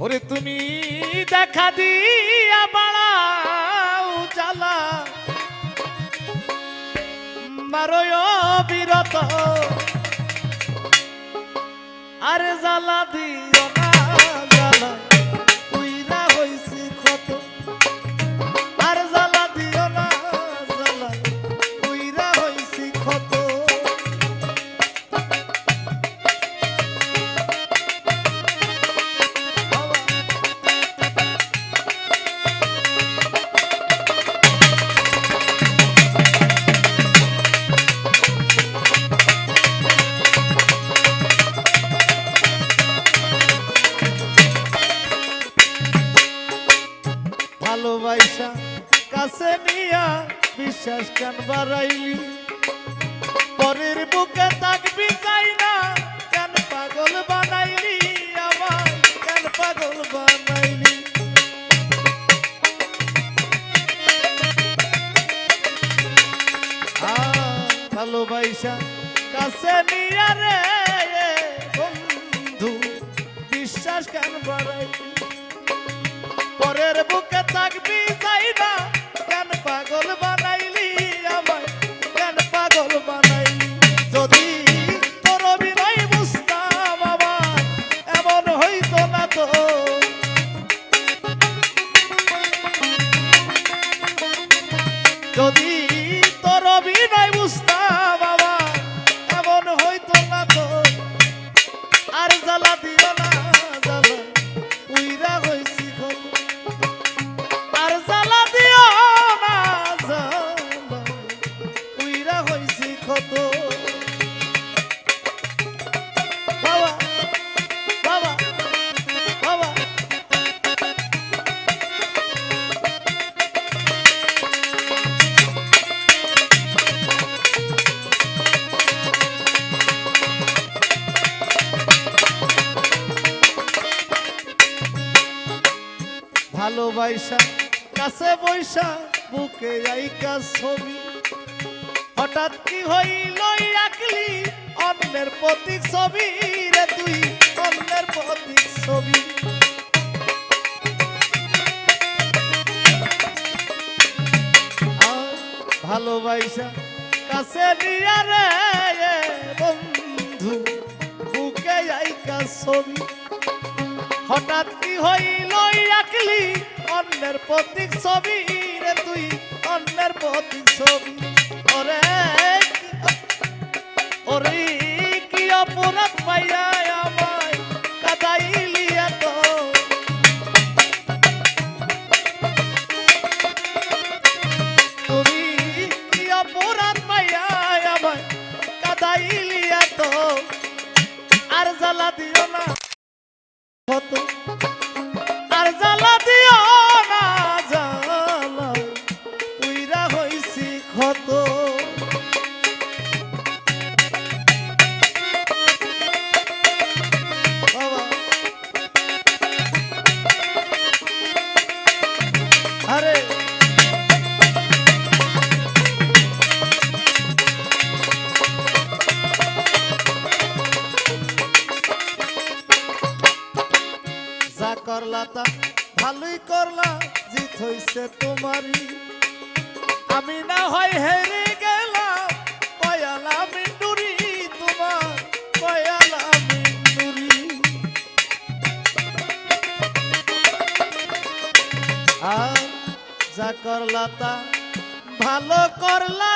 ওরে তুমি দেখা দিয়া বাড়াও জ্বালা। মারয় বিরত। আর জ্বালা দিও কাছে নিয়া বিশ্বাস কেন বাড়াইলি? পরের বুকে থাকবি চাই না, কেন পাগল বানাইলি আমার কেন পাগল বানাইলি? ভালোবাসা কাছে নিয়া রে বন্ধু, বিশ্বাস কেন বাড়াইলি? পরের বুকে থাকবি চাই ভালোবাসা, কাছে বৈশা, বুকে আইকা ছবি। হঠাৎ কি হইল রাখলি অন্যের প্রতীক ছবি রে তুই, অন্যের প্রতীক ছবি। ভালোবাসা, কাছে নিয়া বন্ধু, বুকে আইকা ছবি। হঠাৎ কি হইল আঁকলি অন্যের প্রতীক ছবি রে তুই, অন্যের প্রতীক ছবি। ওরে ওরে কি অপরাধ পাইয়া আর জ্বালা দিও না। যা করলা তা ভালোই করলা, জিত আমি না হয় হেরে গেলাম তোমার মিন্ডুরি আর যা করলা তা ভালো করলা